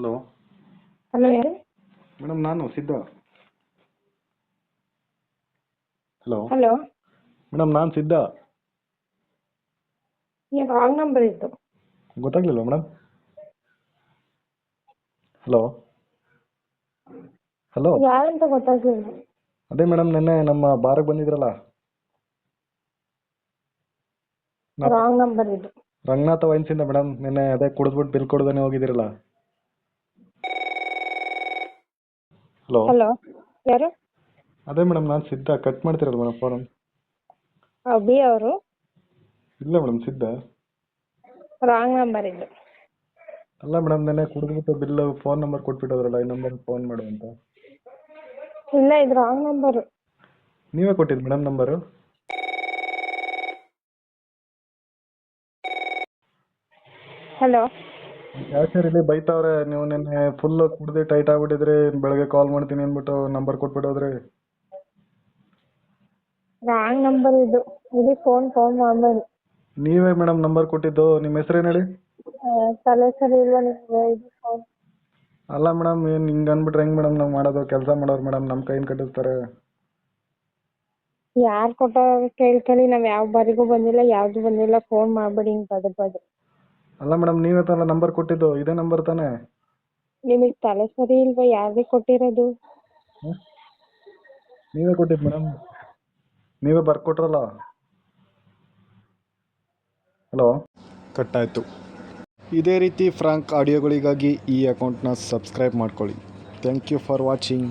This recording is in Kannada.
ಹಲೋ. ಹಲೋ ಯಾರು? ಮೇಡಮ್ ನಾನು ಸಿದ್ಧ. ಹಲೋ. ಹಲೋ. ಮೇಡಮ್ ನಾನು ಸಿದ್ಧ. ಈ ರಾಂಗ್ ನಂಬರ್ ಇತ್ತು ಗೊತ್ತಾಗ್ಲಿಲ್ಲ ಮೇಡಮ್ ಹಲೋ. ಹಲೋ. ಯಾರಂತ ಗೊತ್ತಾಗ್ಲಿಲ್ಲ. ಅದೇ ಮೇಡಮ್ ನಿನ್ನೆ ನಮ್ಮ ಬಾರಿಗೆ ಬಂದಿದ್ರಲ್ಲ. ರಾಂಗ್ ನಂಬರ್ ಇದು ರಂಗನಾಥ ವೈನ್ಸಿಂದ ಮೇಡಮ್ ನಿನ್ನೆ ಅದೇ ಕುಡಿದ್ಬಿಟ್ಟು ಬಿಲ್ ಕೊಡ್ದೇನೆ ಹೋಗಿದ್ದೀರಲ್ಲ. ಹಲೋ. ಹಲೋ ಯಾರು? ಅದೇ ಮೇಡಮ್ ನಾನು ಸಿದ್ಧ. ಕಟ್ ಮಾಡ್ತಿರಲ್ಲ ಮೇಡಮ್ ಫೋನ್ ಅಭಿ ಅವರು? ಇಲ್ಲ ಮೇಡಮ್ ಸಿದ್ಧ. ರಾಂಗ್ ನಂಬರ್ ಇದು. ಅಲ್ಲ ಮೇಡಮ್ ನೆನ್ನೆ ಕುಡಿದ್ಬಿಟ್ಟು ಬಿಲ್ ಫೋನ್ ನಂಬರ್ ಕೊಟ್ಬಿಟ್ಟೋದ್ರಲ್ಲ ಈ ನಂಬರ್ ಫೋನ್ ಮಾಡು ಅಂತ. ಇಲ್ಲ ಇದು ರಾಂಗ್ ನಂಬರ್ ನೀವೇ ಕೊಟ್ಟಿದ್ದು ಮೇಡಮ್ ನಂಬರು? ಹಲೋ. ಇಲ್ಲಿ ಬೈತಾವ್ರೆ ನೀವು ನಿನ್ನೆ ಫುಲ್ ಕುಡ್ದು ಟೈಟ್ ಆಗ್ಬಿಟ್ಟಿದ್ರಿ ಬೆಳಗ್ಗೆ ಕಾಲ್ ಮಾಡ್ತೀನಿ ಅಂದ್ಬಿಟ್ಟು ನಂಬರ್ ಕೊಟ್ಬಿಟ್ಟೋದ್ರಿ ರಾಂಗ್ ನಂಬರ್ ಇದು. ಇದು ಫೋನ್ ಫೋನ್ ಮಾಡ್ಬೇಡಿ. ನೀವೇ ಮೇಡಮ್ ನಂಬರ್ ಕೊಟ್ಟಿದ್ದು ನಿಮ್ಮ ಹೆಸರೇನು ಹೇಳಿ? ತಲೆ ಸರಿ ಇಲ್ವಾ ನಿಮಗೆ? ಇದು ಫೋನ್ ಅಲ್ಲ ಮೇಡಮ್ ಏನು ಹಿಂಗೆ ಅಂದ್ಬಿಟ್ರೆ ಹೆಂಗ್ ಮೇಡಮ್ ನಾವ್ ಮಾಡೋದು? ಕೆಲಸ ಮಾಡೋರು ಮೇಡಮ್ ನಮ್ಮ ಕೈನ್ ಕಟ್ಟಿಸ್ತಾರೆ. ಯಾರ್ ಕೊಟ್ಟಾರ ಕೇಳ್ಕೊಳ್ಳಿ ನಾವ್ ಯಾವ ಬಾರಿಗೂ ಬಂದಿಲ್ಲ ಯಾವ್ದು ಬಂದಿಲ್ಲ ಫೋನ್ ಮಾಡ್ಬೇಡಿ ಹಿಂಗ್ ಪದೇ ಪದೇ. ಅಲ್ಲ ಮೇಡಮ್ ನೀವೇ ತಾನೆ ನಂಬರ್ ಕೊಟ್ಟಿದ್ದು ಇದೇ ನಂಬರ್ ತಾನೇ? ನಿಮಗೆ ತಲೆ ಸರಿ ಇಲ್ವಾ? ಯಾರಿಗೆ ಕೊಟ್ಟಿರೋದು? ನೀವೇ ಕೊಟ್ಟಿದ್ದು ಮೇಡಮ್ ನೀವೇ ಬರ್ಕೊಟ್ರಲ್ಲ? ಹಲೋ ಕಟ್ಟಾಯಿತು. ಇದೇ ರೀತಿ ಫ್ರಾಂಕ್ ಆಡಿಯೋಗಳಿಗಾಗಿ ಈ ಅಕೌಂಟ್ನ ಸಬ್ಸ್ಕ್ರೈಬ್ ಮಾಡ್ಕೊಳ್ಳಿ. Thank you for watching